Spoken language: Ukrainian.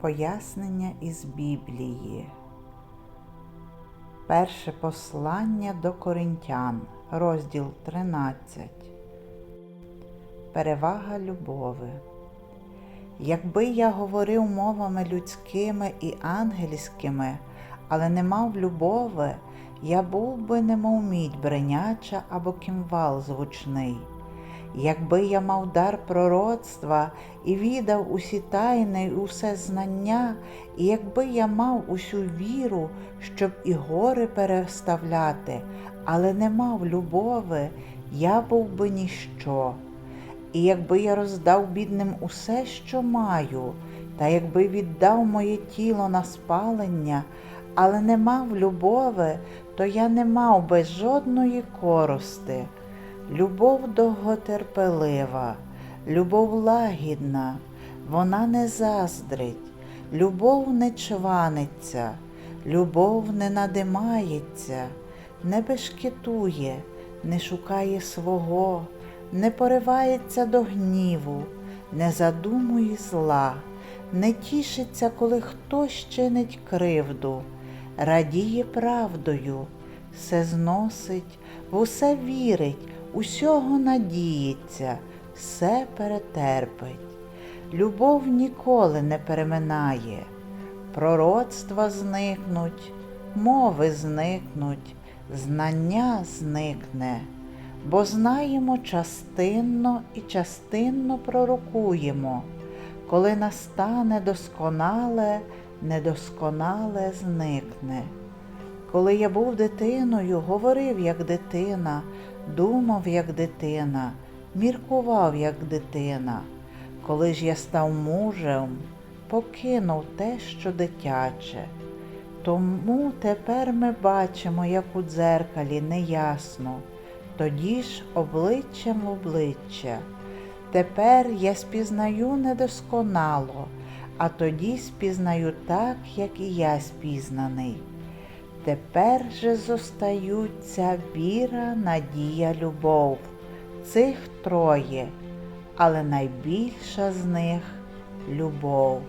Пояснення із Біблії. Перше послання до Коринтян, розділ 13. Перевага любови. Якби я говорив мовами людськими і ангельськими, але не мав любови, я був би немов мідь бреняча або кімвал звучний. Якби я мав дар пророцтва і відав усі тайни і усе знання, і якби я мав усю віру, щоб і гори переставляти, але не мав любови, я був би ніщо. І якби я роздав бідним усе, що маю, та якби віддав моє тіло на спалення, але не мав любови, то я не мав би жодної корости. Любов довготерпелива, любов лагідна, вона не заздрить, любов не чваниться, любов не надимається, не бешкетує, не шукає свого, не поривається до гніву, не задумує зла, не тішиться, коли хтось чинить кривду, радіє правдою, все зносить, в усе вірить, усього надіється, все перетерпить. Любов ніколи не переминає, пророцтва зникнуть, мови зникнуть, знання зникне, бо знаємо частинно і частинно пророкуємо, коли настане досконале, недосконале зникне. Коли я був дитиною, говорив як дитина, думав як дитина, міркував як дитина. Коли ж я став мужем, покинув те, що дитяче. Тому тепер ми бачимо, як у дзеркалі неясно, тоді ж обличчям обличчя. Тепер я спізнаю недосконало, а тоді спізнаю так, як і я спізнаний. Тепер же зостаються віра, надія, любов. Цих троє, але найбільша з них любов.